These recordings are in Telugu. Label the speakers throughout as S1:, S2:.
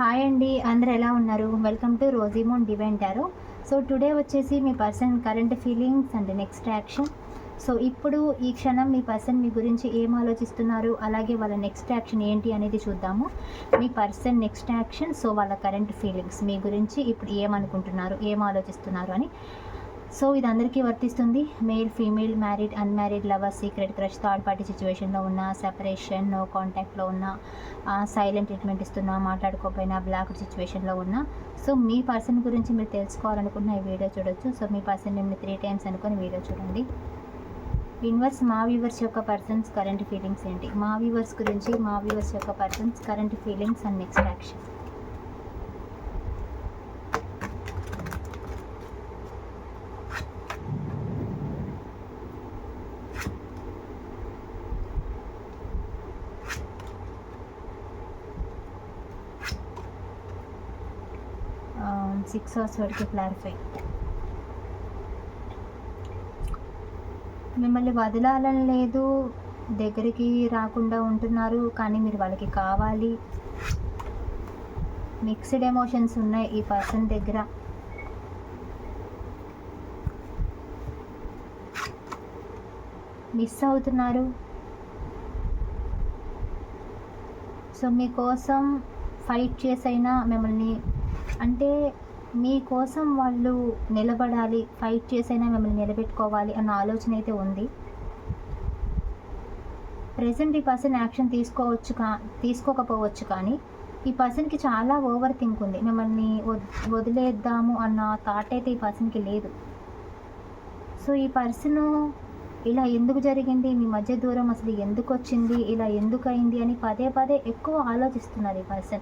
S1: హాయ్ అండి. అందరు ఎలా ఉన్నారు? Welcome to Rosymon divine tarot so today వచ్చేసి మీ person current feelings and next action so ఇప్పుడు ఈ క్షణం మీ పర్సన్ మీ గురించి ఏం ఆలోచిస్తున్నారు? అలాగే వాళ్ళ నెక్స్ట్ యాక్షన్ ఏంటి అనేది చూద్దాము. మీ పర్సన్ నెక్స్ట్ యాక్షన్ సో వాళ్ళ కరెంట్ ఫీలింగ్స్ మీ గురించి ఇప్పుడు ఏమనుకుంటున్నారు? ఏం ఆలోచిస్తున్నారు అని సో ఇది అందరికీ వర్తిస్తుంది. Male female married unmarried lover secret crush third party సిచ్యువేషన్లో ఉన్న సెపరేషన్ నో కాంటాక్ట్లో ఉన్న సైలెంట్ ట్రీట్మెంట్ ఇస్తున్నా మాట్లాడుకోకపోయినా బ్లాక్ సిచ్యువేషన్లో ఉన్న. సో మీ పర్సన్ గురించి మీరు తెలుసుకోవాలనుకున్న ఈ వీడియో చూడొచ్చు. సో మీ పర్సన్ నేను త్రీ టైమ్స్ అనుకుని వీడియో చూడండి. ఇన్వర్స్ మా వ్యూవర్స్ యొక్క పర్సన్స్ కరెంట్ ఫీలింగ్స్ ఏంటి? మా వ్యూవర్స్ గురించి మా వ్యూవర్స్ యొక్క persons current feelings and next action six hours వరకు క్లారిఫై. మిమ్మల్ని వదలాలని లేదు దగ్గరికి రాకుండా ఉంటున్నారు కానీ మీరు వాళ్ళకి కావాలి. మిక్స్డ్ ఎమోషన్స్ ఉన్నాయి ఈ పర్సన్ దగ్గర. మిస్ అవుతున్నారు. సో మీకోసం ఫైట్ చేసైనా మిమ్మల్ని అంటే మీకోసం వాళ్ళు నిలబడాలి ఫైట్ చేసైనా మిమ్మల్ని నిలబెట్టుకోవాలి అన్న ఆలోచన అయితే ఉంది. ప్రజెంట్ ఈ పర్సన్ యాక్షన్ తీసుకోవచ్చు కా తీసుకోకపోవచ్చు కానీ ఈ పర్సన్కి చాలా ఓవర్ థింక్ ఉంది. మిమ్మల్ని వద్- వదిలేద్దాము అన్న థాట్ అయితే ఈ పర్సన్కి లేదు. సో ఈ పర్సన్ ఇలా ఎందుకు జరిగింది? మీ మధ్య దూరం అసలు ఎందుకు వచ్చింది? ఇలా ఎందుకు అయింది? అని పదే పదే ఎక్కువ ఆలోచిస్తున్నారు ఈ పర్సన్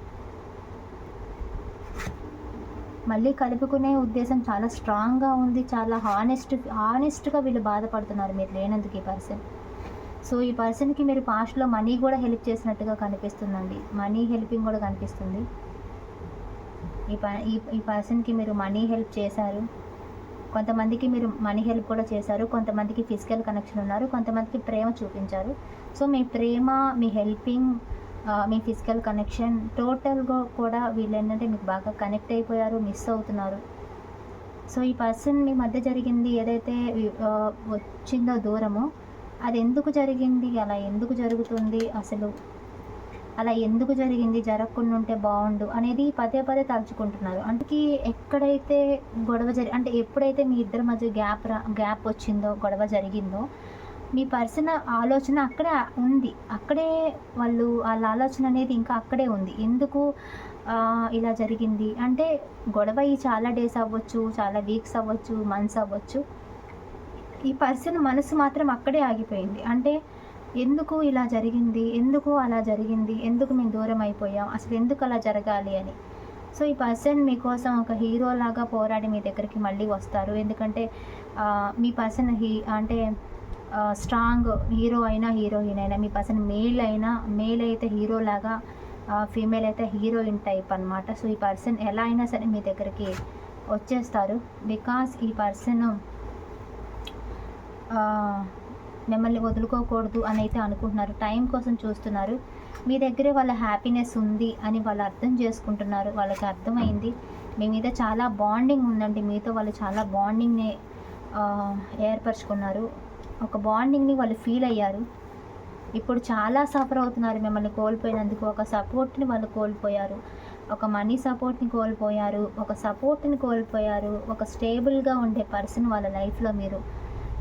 S1: మళ్ళీ కలుపుకునే ఉద్దేశం చాలా స్ట్రాంగ్గా ఉంది చాలా హానెస్ట్ హానెస్ట్గా వీళ్ళు బాధపడుతున్నారు మీరు లేనందుకు ఈ పర్సన్. సో ఈ పర్సన్కి మీరు పాస్ట్లో మనీ కూడా హెల్ప్ చేసినట్టుగా కనిపిస్తుందండి. మనీ హెల్పింగ్ కూడా కనిపిస్తుంది. ఈ ప ఈ ఈ పర్సన్కి మీరు మనీ హెల్ప్ చేశారు. కొంతమందికి మీరు మనీ హెల్ప్ కూడా చేశారు. కొంతమందికి ఫిజికల్ కనెక్షన్ ఉన్నారు. కొంతమందికి ప్రేమ చూపించారు. సో మీ ప్రేమ మీ హెల్పింగ్ మీ ఫిజికల్ కనెక్షన్ టోటల్గా కూడా వీళ్ళు ఏంటంటే మీకు బాగా కనెక్ట్ అయిపోయారు మిస్ అవుతున్నారు. సో ఈ పర్సన్ మీ మధ్య జరిగింది ఏదైతే వచ్చిందో దూరమో అది ఎందుకు జరిగింది అలా ఎందుకు జరుగుతుంది అసలు అలా ఎందుకు జరిగింది జరగకుండా ఉంటే బాగుండు అనేది పదే పదే తలుచుకుంటున్నారు. అందుకే ఎక్కడైతే గొడవ జరి అంటే ఎప్పుడైతే మీ ఇద్దరి మధ్య గ్యాప్ రా గ్యాప్ వచ్చిందో గొడవ జరిగిందో మీ పర్సన్ ఆలోచన అక్కడే ఉంది. అక్కడే వాళ్ళు వాళ్ళ ఆలోచన అనేది ఇంకా అక్కడే ఉంది. ఎందుకు ఇలా జరిగింది? అంటే గొడవ ఈ చాలా డేస్ అవ్వచ్చు చాలా వీక్స్ అవ్వచ్చు మంత్స్ అవ్వచ్చు. ఈ పర్సన్ మనసు మాత్రం అక్కడే ఆగిపోయింది. అంటే ఎందుకు ఇలా జరిగింది? ఎందుకు అలా జరిగింది? ఎందుకు మేము దూరం అయిపోయాం? అసలు ఎందుకు అలా జరగాలి అని. సో ఈ పర్సన్ మీకోసం ఒక హీరో లాగా పోరాడి మీ దగ్గరికి మళ్ళీ వస్తారు. ఎందుకంటే మీ పర్సన్ హీ అంటే స్ట్రాంగ్ హీరో అయినా హీరోయిన్ అయినా మీ పర్సన్ మేల్ అయినా మేల్ అయితే హీరో లాగా ఫీమేల్ అయితే హీరోయిన్ టైప్ అన్నమాట. సో ఈ పర్సన్ ఎలా అయినా సరే మీ దగ్గరికి వచ్చేస్తారు. బికాస్ ఈ పర్సన్ మిమ్మల్ని వదులుకోకూడదు అని అయితే అనుకుంటున్నారు. టైం కోసం చూస్తున్నారు. మీ దగ్గరే వాళ్ళ హ్యాపీనెస్ ఉంది అని వాళ్ళు అర్థం చేసుకుంటున్నారు. వాళ్ళకి అర్థమైంది. మీ మీద చాలా బాండింగ్ ఉందండి. మీతో వాళ్ళు చాలా బాండింగ్ని ఏర్పరచుకున్నారు. ఒక బాండింగ్ని వాళ్ళు ఫీల్ అయ్యారు. ఇప్పుడు చాలా సఫర్ అవుతున్నారు మిమ్మల్ని కోల్పోయినందుకు. ఒక సపోర్ట్ని వాళ్ళు కోల్పోయారు. ఒక మనీ సపోర్ట్ని కోల్పోయారు. ఒక సపోర్ట్ని కోల్పోయారు. ఒక స్టేబుల్గా ఉండే పర్సన్ వాళ్ళ లైఫ్లో మీరు.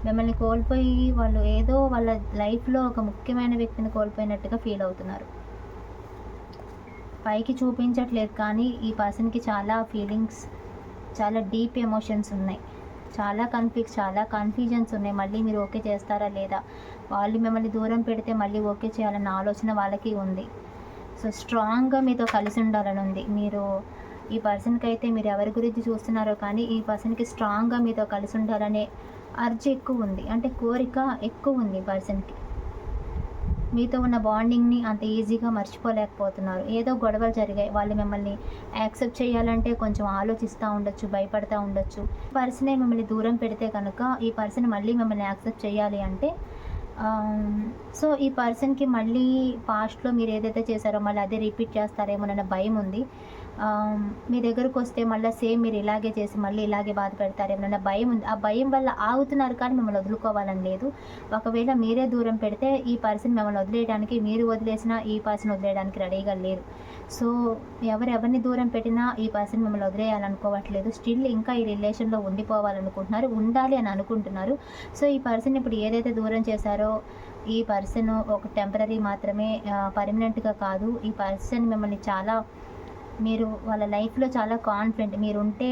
S1: మిమ్మల్ని కోల్పోయి వాళ్ళు ఏదో వాళ్ళ లైఫ్లో ఒక ముఖ్యమైన వ్యక్తిని కోల్పోయినట్టుగా ఫీల్ అవుతున్నారు. పైకి చూపించట్లేదు కానీ ఈ పర్సన్కి చాలా ఫీలింగ్స్ చాలా డీప్ ఎమోషన్స్ ఉన్నాయి. చాలా కన్ఫ్లిక్స్ చాలా కన్ఫ్యూజన్స్ ఉన్నాయి. మళ్ళీ మీరు ఓకే చేస్తారా లేదా? వాళ్ళు మిమ్మల్ని దూరం పెడితే మళ్ళీ ఓకే చేయాలన్న ఆలోచన వాళ్ళకి ఉంది. సో స్ట్రాంగ్గా మీతో కలిసి ఉండాలని ఉంది. మీరు ఈ పర్సన్కి అయితే మీరు ఎవరి గురించి చూస్తున్నారో కానీ ఈ పర్సన్కి స్ట్రాంగ్గా మీతో కలిసి ఉండాలనే అర్జీ ఎక్కువ ఉంది. అంటే కోరిక ఎక్కువ ఉంది ఈ పర్సన్కి మీతో ఉన్న బాండింగ్ని అంత ఈజీగా మర్చిపోలేకపోతున్నారు. ఏదో గొడవలు జరిగాయి. వాళ్ళు మిమ్మల్ని యాక్సెప్ట్ చేయాలంటే కొంచెం ఆలోచిస్తూ ఉండొచ్చు భయపడతా ఉండొచ్చు. పర్సనే మిమ్మల్ని దూరం పెడితే కనుక ఈ పర్సన్ మళ్ళీ మిమ్మల్ని యాక్సెప్ట్ చేయాలి అంటే Um, సో ఈ పర్సన్కి మళ్ళీ పాస్ట్లో మీరు ఏదైతే చేశారో మళ్ళీ అదే రిపీట్ చేస్తారేమోనన్న భయం ఉంది. Um, మీ దగ్గరకు వస్తే మళ్ళీ సేమ్ మీరు ఇలాగే చేసి మళ్ళీ ఇలాగే బాధ పెడతారేమోనన్న భయం ఉంది. ఆ భయం వల్ల ఆగుతున్నారు కానీ మిమ్మల్ని వదులుకోవాలని లేదు. ఒకవేళ మీరే దూరం పెడితే ఈ పర్సన్ మిమ్మల్ని వదిలేయడానికి మీరు వదిలేసినా ఈ పర్సన్ వదిలేయడానికి రెడీగా లేరు. సో ఎవరెవరిని దూరం పెట్టినా ఈ పర్సన్ మిమ్మల్ని వదిలేయాలనుకోవట్లేదు. స్టిల్ ఇంకా ఈ రిలేషన్లో ఉండిపోవాలనుకుంటున్నారు ఉండాలి అని అనుకుంటున్నారు. సో ఈ పర్సన్ ఇప్పుడు ఏదైతే దూరం చేశారో ఈ పర్సన్ ఒక టెంపరీ మాత్రమే పర్మనెంట్గా కాదు. ఈ పర్సన్ మిమ్మల్ని చాలా మీరు వాళ్ళ లైఫ్లో చాలా కాన్ఫిడెంట్ మీరు ఉంటే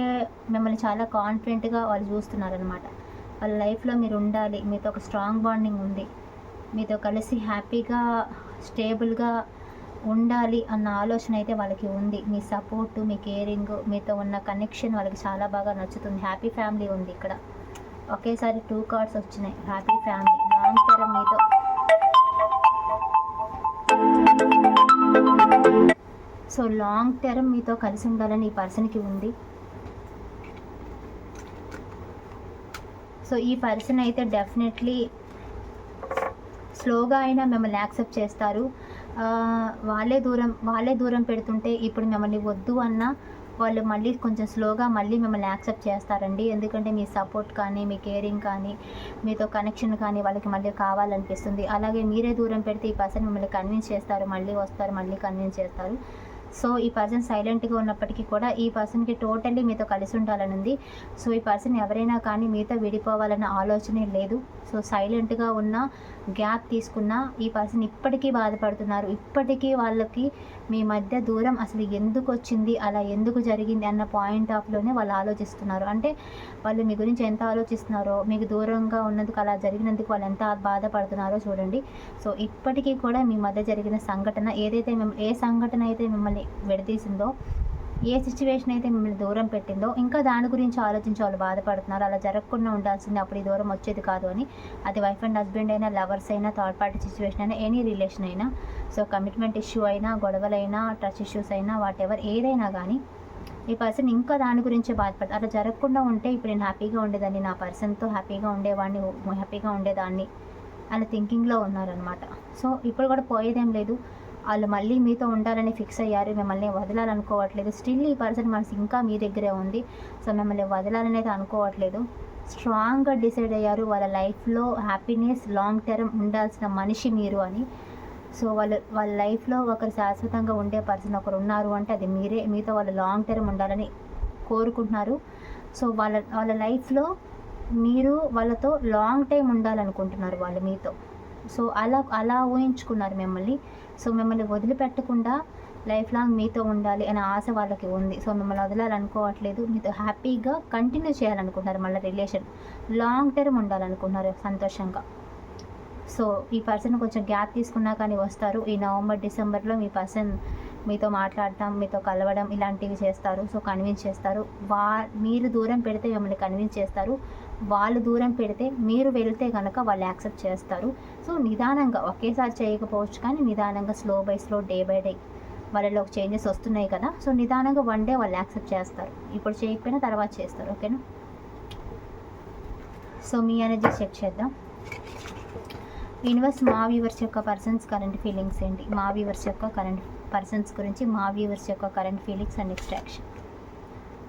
S1: మిమ్మల్ని చాలా కాన్ఫిడెంట్గా వాళ్ళు చూస్తున్నారనమాట వాళ్ళ లైఫ్లో మీరు ఉండాలి. మీతో ఒక స్ట్రాంగ్ బాండింగ్ ఉంది. మీతో కలిసి హ్యాపీగా స్టేబుల్గా ఉండాలి అన్న ఆలోచన అయితే వాళ్ళకి ఉంది. మీ సపోర్టు మీ కేరింగ్ మీతో ఉన్న కనెక్షన్ వాళ్ళకి చాలా బాగా నచ్చుతుంది. హ్యాపీ ఫ్యామిలీ ఉంది ఇక్కడ. ఒకేసారి టూ కార్డ్స్ వచ్చినాయి. హ్యాపీ ఫ్యామిలీ లాంగ్ మీతో సో లాంగ్ టర్మ్ మీతో కలిసి ఉండాలని ఈ పర్సన్కి ఉంది. సో ఈ పర్సన్ అయితే డెఫినెట్లీ స్లోగా అయినా మిమ్మల్ని యాక్సెప్ట్ చేస్తారు. వాళ్ళే దూరం వాళ్ళే దూరం పెడుతుంటే ఇప్పుడు మిమ్మల్ని వద్దు అన్నా వాళ్ళు మళ్ళీ కొంచెం స్లోగా మళ్ళీ మిమ్మల్ని యాక్సెప్ట్ చేస్తారండి. ఎందుకంటే మీ సపోర్ట్ కానీ మీ కేరింగ్ కానీ మీతో కనెక్షన్ కానీ వాళ్ళకి మళ్ళీ కావాలనిపిస్తుంది. అలాగే మీరే దూరం పెడితే ఈ పర్సన్ మిమ్మల్ని కన్విన్స్ చేస్తారు మళ్ళీ వస్తారు మళ్ళీ కన్విన్స్ చేస్తారు. సో ఈ పర్సన్ సైలెంట్గా ఉన్నప్పటికీ కూడా ఈ పర్సన్కి టోటల్లీ మీతో కలిసి ఉండాలని ఉంది. సో ఈ పర్సన్ ఎవరైనా కానీ మీతో విడిపోవాలన్న ఆలోచనే లేదు. సో సైలెంట్గా ఉన్న గ్యాప్ తీసుకున్న ఈ పర్సన్ ఇప్పటికీ బాధపడుతున్నారు. ఇప్పటికీ వాళ్ళకి మీ మధ్య దూరం అసలు ఎందుకు వచ్చింది అలా ఎందుకు జరిగింది అన్న పాయింట్ ఆఫ్లోనే వాళ్ళు ఆలోచిస్తున్నారు. అంటే వాళ్ళు మీ గురించి ఎంత ఆలోచిస్తున్నారో మీకు దూరంగా ఉన్నందుకు అలా జరిగినందుకు వాళ్ళు ఎంత బాధపడుతున్నారో చూడండి. సో ఇప్పటికీ కూడా మీ మధ్య జరిగిన సంఘటన ఏదైతే మిమ్ ఏ సంఘటన అయితే మిమ్మల్ని విడదీసిందో ఏ సిచ్యువేషన్ అయితే మిమ్మల్ని దూరం పెట్టిందో ఇంకా దాని గురించి ఆలోచించి వాళ్ళు బాధపడుతున్నారు. అలా జరగకుండా ఉండాల్సింది. అప్పుడు ఈ దూరం వచ్చేది కాదు అని. అది వైఫ్ అండ్ హస్బెండ్ అయినా లవర్స్ అయినా థర్డ్ పార్టీ సిచ్యువేషన్ అయినా ఎనీ రిలేషన్ అయినా. సో కమిట్మెంట్ ఇష్యూ అయినా గొడవలైనా టచ్ ఇష్యూస్ అయినా వాట్ ఎవర్ ఏదైనా కానీ ఈ పర్సన్ ఇంకా దాని గురించే బాధపడతారు. అలా జరగకుండా ఉంటే ఇప్పుడు నేను హ్యాపీగా ఉండేదాన్ని నా పర్సన్తో హ్యాపీగా ఉండేవాడిని హ్యాపీగా ఉండేదాన్ని అలా థింకింగ్లో ఉన్నారనమాట సో ఇప్పుడు కూడా పోయేదేం లేదు. వాళ్ళు మళ్ళీ మీతో ఉండాలని ఫిక్స్ అయ్యారు. మిమ్మల్ని వదలాలనుకోవట్లేదు. స్టిల్ ఈ పర్సన్ మనసు ఇంకా మీ దగ్గరే ఉంది. సో మిమ్మల్ని వదలాలని అయితే అనుకోవట్లేదు. స్ట్రాంగ్గా డిసైడ్ అయ్యారు. వాళ్ళ లైఫ్లో హ్యాపీనెస్ లాంగ్ టర్మ్ ఉండాల్సిన మనిషి మీరు అని. సో వాళ్ళు వాళ్ళ లైఫ్లో ఒకరు శాశ్వతంగా ఉండే పర్సన్ ఒకరు ఉన్నారు అంటే అది మీరే. మీతో వాళ్ళు లాంగ్ టర్మ్ ఉండాలని కోరుకుంటున్నారు. సో వాళ్ళ వాళ్ళ లైఫ్లో మీరు వాళ్ళతో లాంగ్ టైం ఉండాలనుకుంటున్నారు వాళ్ళు మీతో. సో అలా అలా ఊహించుకున్నారు మిమ్మల్ని. సో మిమ్మల్ని వదిలిపెట్టకుండా లైఫ్ లాంగ్ మీతో ఉండాలి అనే ఆశ వాళ్ళకి ఉంది. సో మిమ్మల్ని వదలాలనుకోవట్లేదు. మీతో హ్యాపీగా కంటిన్యూ చేయాలనుకుంటున్నారు మళ్ళీ రిలేషన్. లాంగ్ టర్మ్ ఉండాలనుకుంటున్నారు సంతోషంగా. సో ఈ పర్సన్ కొంచెం గ్యాప్ తీసుకున్నా కానీ వస్తారు. ఈ నవంబర్ డిసెంబర్లో మీ పర్సన్ మీతో మాట్లాడటం మీతో కలవడం ఇలాంటివి చేస్తారు. సో కన్విన్స్ చేస్తారు. వా మీరు దూరం పెడితే మిమ్మల్ని కన్విన్స్ చేస్తారు. వాళ్ళు దూరం పెడితే మీరు వెళ్తే కనుక వాళ్ళు యాక్సెప్ట్ చేస్తారు. సో నిదానంగా ఒకేసారి చేయకపోవచ్చు కానీ నిదానంగా slow by slow day by day వాళ్ళలో చేంజెస్ వస్తున్నాయి కదా. సో నిదానంగా వన్ డే వాళ్ళు యాక్సెప్ట్ చేస్తారు. ఇప్పుడు చేయకపోయినా తర్వాత చేస్తారు. ఓకేనా? సో మీ ఎనర్జీ చెక్ చేద్దాం. యూనివర్స్ మా వ్యూవర్స్ యొక్క పర్సన్స్ కరెంట్ ఫీలింగ్స్ ఏంటి? మా వ్యూవర్స్ యొక్క కరెంట్ పర్సన్స్ గురించి మా వ్యూవర్స్ యొక్క current feelings and extraction.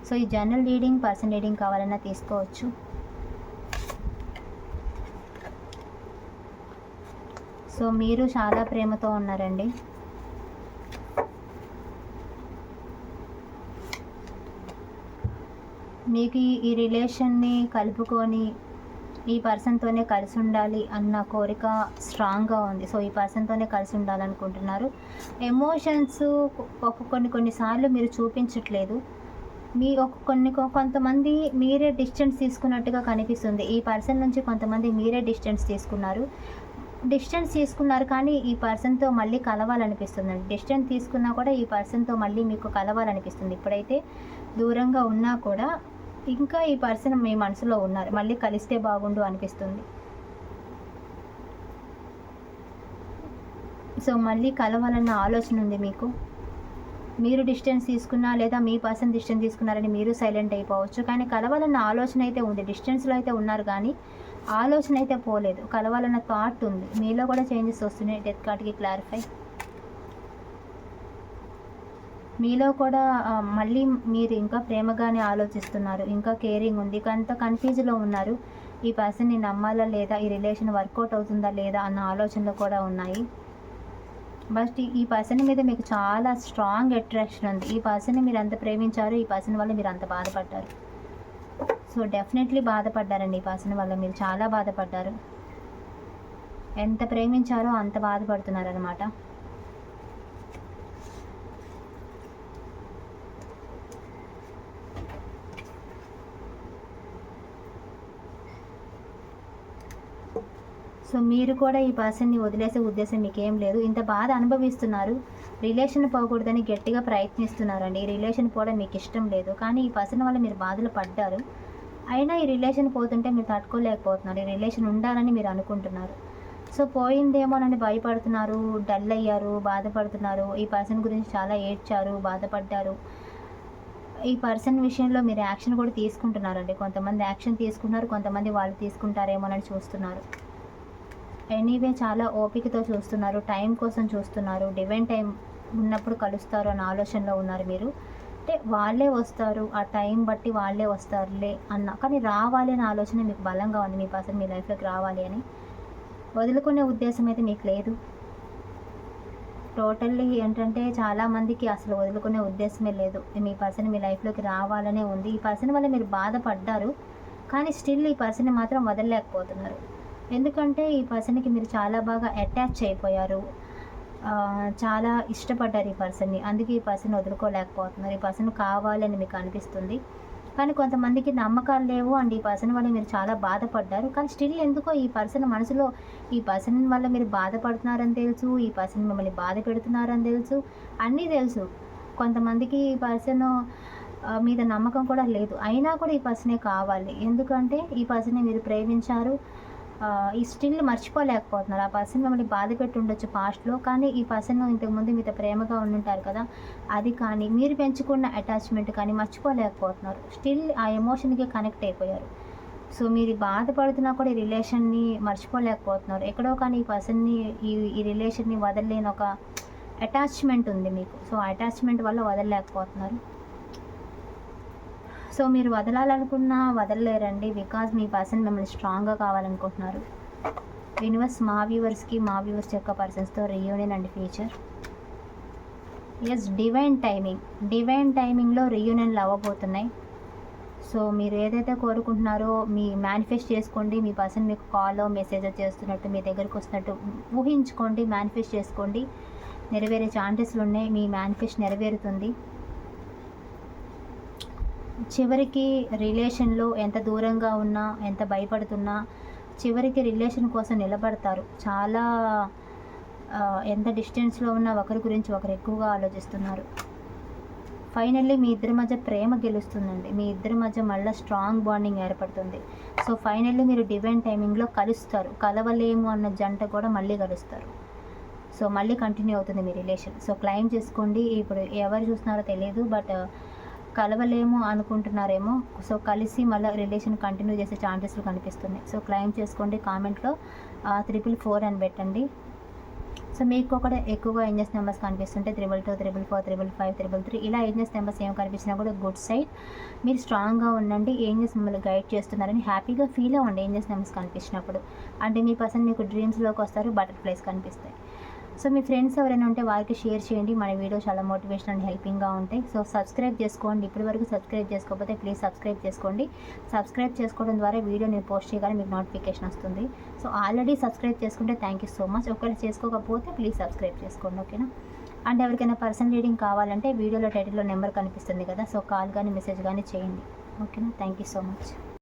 S1: So ఈ జనరల్ రీడింగ్ పర్సన్ రీడింగ్ కావాలన్నా తీసుకోవచ్చు. సో మీరు చాలా ప్రేమతో ఉన్నారండి. మీకు ఈ- రిలేషన్ని కలుపుకొని ఈ పర్సన్తోనే కలిసి ఉండాలి అన్న కోరిక స్ట్రాంగ్గా ఉంది. సో ఈ పర్సన్తోనే కలిసి ఉండాలనుకుంటున్నారు ఎమోషన్స్ ఒక కొన్ని కొన్నిసార్లు మీరు చూపించట్లేదు. మీ ఒక కొన్ని కొంతమంది మీరే డిస్టెన్స్ తీసుకున్నట్టుగా కనిపిస్తుంది. ఈ పర్సన్ నుంచి కొంతమంది మీరే డిస్టెన్స్ తీసుకున్నారు. డిస్టెన్స్ తీసుకున్నారు కానీ ఈ పర్సన్తో మళ్ళీ కలవాలనిపిస్తుంది డిస్టెన్స్ తీసుకున్నా కూడా ఈ పర్సన్తో మళ్ళీ మీకు కలవాలనిపిస్తుంది. ఇప్పుడైతే దూరంగా ఉన్నా కూడా ఇంకా ఈ పర్సన్ మీ మనసులో ఉన్నారు. మళ్ళీ కలిస్తే బాగుండు అనిపిస్తుంది. సో మళ్ళీ కలవాలన్న ఆలోచన ఉంది మీకు? మీరు డిస్టెన్స్ తీసుకున్నా లేదా మీ పర్సన్ డిస్టెన్స్ తీసుకున్నారని మీరు సైలెంట్ అయిపోవచ్చు. కానీ కలవాలన్న ఆలోచన అయితే ఉంది. డిస్టెన్స్లో అయితే ఉన్నారు కానీ ఆలోచన అయితే పోలేదు. కలవాలన్న థాట్ ఉంది. మీలో కూడా చేంజెస్ వస్తున్నాయి. డెత్ కార్డ్కి క్లారిఫై మీలో కూడా మళ్ళీ మీరు ఇంకా ప్రేమగానే ఆలోచిస్తున్నారు. ఇంకా కేరింగ్ ఉంది. కొంత కన్ఫ్యూజ్లో ఉన్నారు. ఈ పర్సన్ని నమ్మాలా లేదా? ఈ రిలేషన్ వర్కౌట్ అవుతుందా లేదా? అన్న ఆలోచనలు కూడా ఉన్నాయి. బట్ ఈ పర్సన్ మీద మీకు చాలా స్ట్రాంగ్ అట్రాక్షన్ ఉంది. ఈ పర్సన్ని మీరు అంత ప్రేమించారు. ఈ పర్సన్ వల్ల మీరు అంత బాధపడ్డారు. సో డెఫినెట్లీ బాధపడ్డారండి ఈ పర్సన్ వల్ల. మీరు చాలా బాధపడ్డారు. ఎంత ప్రేమించారో అంత బాధపడుతున్నారు అనమాట సో మీరు కూడా ఈ పర్సన్ని వదిలేసే ఉద్దేశం మీకేం లేదు. ఇంత బాధ అనుభవిస్తున్నారు. రిలేషన్ పోకూడదని గట్టిగా ప్రయత్నిస్తున్నారండి. ఈ రిలేషన్ కూడా మీకు ఇష్టం లేదు. కానీ ఈ పర్సన్ వల్ల మీరు బాధలు పడ్డారు. అయినా ఈ రిలేషన్ పోతుంటే మీరు తట్టుకోలేకపోతున్నారు. ఈ రిలేషన్ ఉండాలని మీరు అనుకుంటున్నారు. సో పోయిందేమోనని భయపడుతున్నారు డల్ అయ్యారు బాధపడుతున్నారు. ఈ పర్సన్ గురించి చాలా ఏడ్చారు బాధపడ్డారు. ఈ పర్సన్ విషయంలో మీరు యాక్షన్ కూడా తీసుకుంటున్నారండి. కొంతమంది యాక్షన్ తీసుకున్నారు కొంతమంది వాళ్ళు తీసుకుంటారేమోనని చూస్తున్నారు. ఎనీవే చాలా ఓపికతో చూస్తున్నారు టైం కోసం చూస్తున్నారు డివైన్ టైం ఉన్నప్పుడు కలుస్తారు అన్న ఆలోచనలో ఉన్నారు మీరు. అంటే వాళ్ళే వస్తారు ఆ టైం బట్టి వాళ్ళే వస్తారులే అన్న. కానీ రావాలి అనే ఆలోచన మీకు బలంగా ఉంది మీ పర్సన్ మీ లైఫ్లోకి రావాలి అని. వదులుకునే ఉద్దేశం అయితే మీకు లేదు. టోటల్లీ ఏంటంటే చాలామందికి అసలు వదులుకునే ఉద్దేశమే లేదు. మీ పర్సన్ మీ లైఫ్లోకి రావాలనే ఉంది. ఈ పర్సన్ వల్ల మీరు బాధపడ్డారు కానీ స్టిల్ ఈ పర్సన్ మాత్రం వదలలేకపోతున్నారు. ఎందుకంటే ఈ పర్సన్కి మీరు చాలా బాగా అటాచ్ అయిపోయారు. చాలా ఇష్టపడ్డారు ఈ పర్సన్ని. అందుకే ఈ పర్సన్ వదులుకోలేకపోతున్నారు. ఈ పర్సన్ కావాలని మీకు అనిపిస్తుంది. కానీ కొంతమందికి నమ్మకాలు లేవు అండ్ ఈ పర్సన్ వల్ల మీరు చాలా బాధపడ్డారు. కానీ స్టిల్ ఎందుకో ఈ పర్సన్ మనసులో ఈ పర్సన్ వల్ల మీరు బాధపడుతున్నారని తెలుసు ఈ పర్సన్ మిమ్మల్ని బాధ పెడుతున్నారని తెలుసు అన్నీ తెలుసు. కొంతమందికి ఈ పర్సన్ మీద నమ్మకం కూడా లేదు. అయినా కూడా ఈ పర్సనే కావాలి. ఎందుకంటే ఈ పర్సన్ని మీరు ప్రేమించారు. ఈ స్టిల్ మర్చిపోలేకపోతున్నారు. ఆ పర్సన్ మిమ్మల్ని బాధ పెట్టి ఉండొచ్చు పాస్ట్లో కానీ ఈ పర్సన్ ఇంతకుముందు మీతో ప్రేమగా ఉండుంటారు కదా అది కానీ మీరు పెంచుకున్న అటాచ్మెంట్ కానీ మర్చిపోలేకపోతున్నారు. స్టిల్ ఆ ఎమోషన్కి కనెక్ట్ అయిపోయారు. సో మీరు బాధపడుతున్నా కూడా ఈ రిలేషన్ని మర్చిపోలేకపోతున్నారు. ఎక్కడో కానీ ఈ పర్సన్ని ఈ ఈ రిలేషన్ని వదలలేని ఒక అటాచ్మెంట్ ఉంది మీకు. సో ఆ అటాచ్మెంట్ వల్ల వదలలేకపోతున్నారు. సో మీరు వదలాలనుకున్నా వదలలేరండి బికాజ్ మీ పర్సన్ మిమ్మల్ని స్ట్రాంగ్గా కావాలనుకుంటున్నారు. యూనివర్స్ మా వ్యూవర్స్కి మా వ్యూవర్స్ యొక్క పర్సన్స్తో reunion and future as divine timing divine టైమింగ్లో రియూనియన్లు అవ్వబోతున్నాయి. సో మీరు ఏదైతే కోరుకుంటున్నారో మీ మేనిఫెస్ట్ చేసుకోండి. మీ పర్సన్ మీకు కాల్ మెసేజ్ చేస్తున్నట్టు మీ దగ్గరకు వస్తున్నట్టు ఊహించుకోండి మేనిఫెస్ట్ చేసుకోండి. నెరవేరే ఛాన్సెస్లు ఉన్నాయి. మీ మేనిఫెస్ట్ నెరవేరుతుంది. చివరికి రిలేషన్లో ఎంత దూరంగా ఉన్నా ఎంత భయపడుతున్నా చివరికి రిలేషన్ కోసం నిలబడతారు. చాలా ఎంత డిస్టెన్స్లో ఉన్నా ఒకరి గురించి ఒకరు ఎక్కువగా ఆలోచిస్తున్నారు. ఫైనల్లీ మీ ఇద్దరి మధ్య ప్రేమ గెలుస్తుందండి. మీ ఇద్దరి మధ్య మళ్ళీ స్ట్రాంగ్ బాండింగ్ ఏర్పడుతుంది. సో ఫైనల్లీ మీరు డివైన్ టైమింగ్లో కలుస్తారు. కలవలేము అన్న జంట కూడా మళ్ళీ కలుస్తారు. సో మళ్ళీ కంటిన్యూ అవుతుంది మీ రిలేషన్. సో క్లైమ్ చేసుకోండి. ఇప్పుడు ఎవరు చూస్తున్నారో తెలియదు బట్ కలవలేము అనుకుంటున్నారేమో. సో కలిసి మళ్ళీ రిలేషన్ కంటిన్యూ చేసే ఛాన్సెస్లు కనిపిస్తున్నాయి. సో క్లైమ్ చేసుకోండి కామెంట్లో త్రిపుల్ ఫోర్ అని పెట్టండి. సో మీకు కూడా ఎక్కువగా angels numbers కనిపిస్తుంటే triple two triple four triple five triple three ఇలా ఏంజెస్ నెంబర్స్ ఏం కనిపించినా కూడా గుడ్ సైడ్ మీరు స్ట్రాంగ్గా ఉండండి ఏంజెస్ మిమ్మల్ని గైడ్ చేస్తున్నారని హ్యాపీగా ఫీల్ అవ్వండి ఏంజెస్ నెంబర్స్ కనిపించినప్పుడు. అంటే మీ పర్సన్ మీకు డ్రీమ్స్లోకి వస్తారు బటర్ఫ్లైస్ కనిపిస్తాయి. సో మీ ఫ్రెండ్స్ ఎవరైనా ఉంటే వారికి షేర్ చేయండి. మన వీడియో చాలా మోటివేషన్ అండ్ హెల్పింగ్గా ఉంటాయి. సో సబ్స్క్రైబ్ చేసుకోండి. ఇప్పటి వరకు సబ్స్క్రైబ్ చేసుకోకపోతే ప్లీజ్ సబ్స్క్రైబ్ చేసుకోండి. సబ్స్క్రైబ్ చేసుకోవడం ద్వారా వీడియో నేను పోస్ట్ చేయగానే మీకు నోటిఫికేషన్ వస్తుంది. సో ఆల్రెడీ సబ్స్క్రైబ్ చేసుకుంటే థ్యాంక్ యూ సో మచ్ ఒకవేళ చేసుకోకపోతే ప్లీజ్ సబ్స్క్రైబ్ చేసుకోండి ఓకేనా అండ్ ఎవరికైనా పర్సనల్ రీడింగ్ కావాలంటే వీడియోలో టైటిల్లో నెంబర్ కనిపిస్తుంది కదా సో కాల్ కానీ మెసేజ్ కానీ చేయండి ఓకేనా థ్యాంక్ యూ సో మచ్